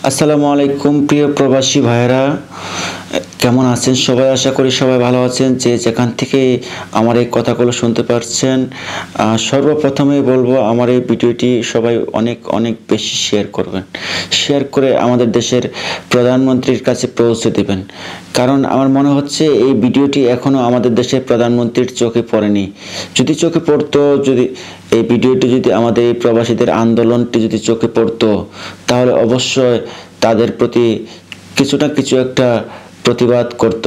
আসসালামু আলাইকুম প্রিয় প্রবাসী ভাইরা কেমন আছেন সবাই? আশা করি সবাই ভালো আছেন। যে যেখান থেকে আমার এই কথাগুলো শুনতে পারছেন সর্বপ্রথমে বলব আমার এই ভিডিওটি সবাই অনেক অনেক বেশি শেয়ার করবেন। শেয়ার করে আমাদের দেশের প্রধানমন্ত্রীর কাছে পৌঁছে দেবেন। কারণ আমার মনে হচ্ছে এই ভিডিওটি এখনও আমাদের দেশের প্রধানমন্ত্রীর চোখে পড়েনি। যদি চোখে পড়তো, যদি এই ভিডিওটি যদি আমাদের এই প্রবাসীদের আন্দোলনটি যদি চোখে পড়তো, তাহলে অবশ্যই তাদের প্রতি কিছু না কিছু একটা প্রতিবাদ করত।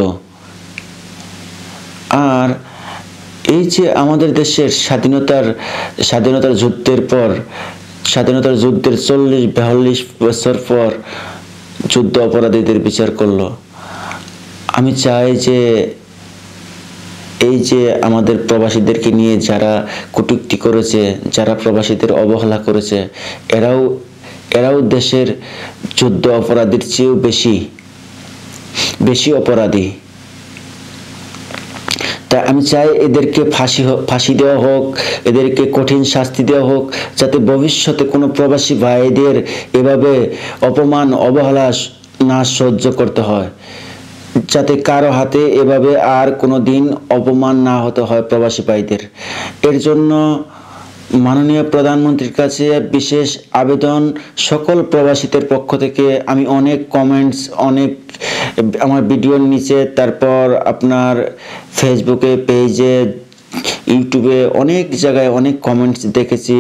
আর এই যে আমাদের দেশের স্বাধীনতার স্বাধীনতার যুদ্ধের পর, স্বাধীনতার যুদ্ধের চল্লিশ, বিয়াল্লিশ বছর পর যুদ্ধ অপরাধীদের বিচার করল। আমি চাই যে এই যে আমাদের প্রবাসীদেরকে নিয়ে যারা কটূক্তি করেছে, যারা প্রবাসীদের অবহেলা করেছে, এরাও এরাও দেশের যুদ্ধ অপরাধীর চেয়েও বেশি। বেশি অপরাধী। তাই আমি চাই এদেরকে ফাঁসি ফাঁসি দেওয়া হোক, এদেরকে কঠিন শাস্তি দেওয়া হোক, যাতে ভবিষ্যতে কোনো প্রবাসী ভাইদের এভাবে অপমান অবহেলা না সহ্য করতে হয়। যাতে কারও হাতে এভাবে আর কোনো দিন অপমান না হতে হয় প্রবাসী ভাইদের। এর জন্য মাননীয় প্রধানমন্ত্রীর কাছে বিশেষ আবেদন সকল প্রবাসীদের পক্ষ থেকে। আমি অনেক কমেন্টস অনেক আমার ভিডিওর নিচে তারপর আপনার ফেসবুকে পেজে ইউটিউবে অনেক জায়গায় অনেক কমেন্টস দেখেছি।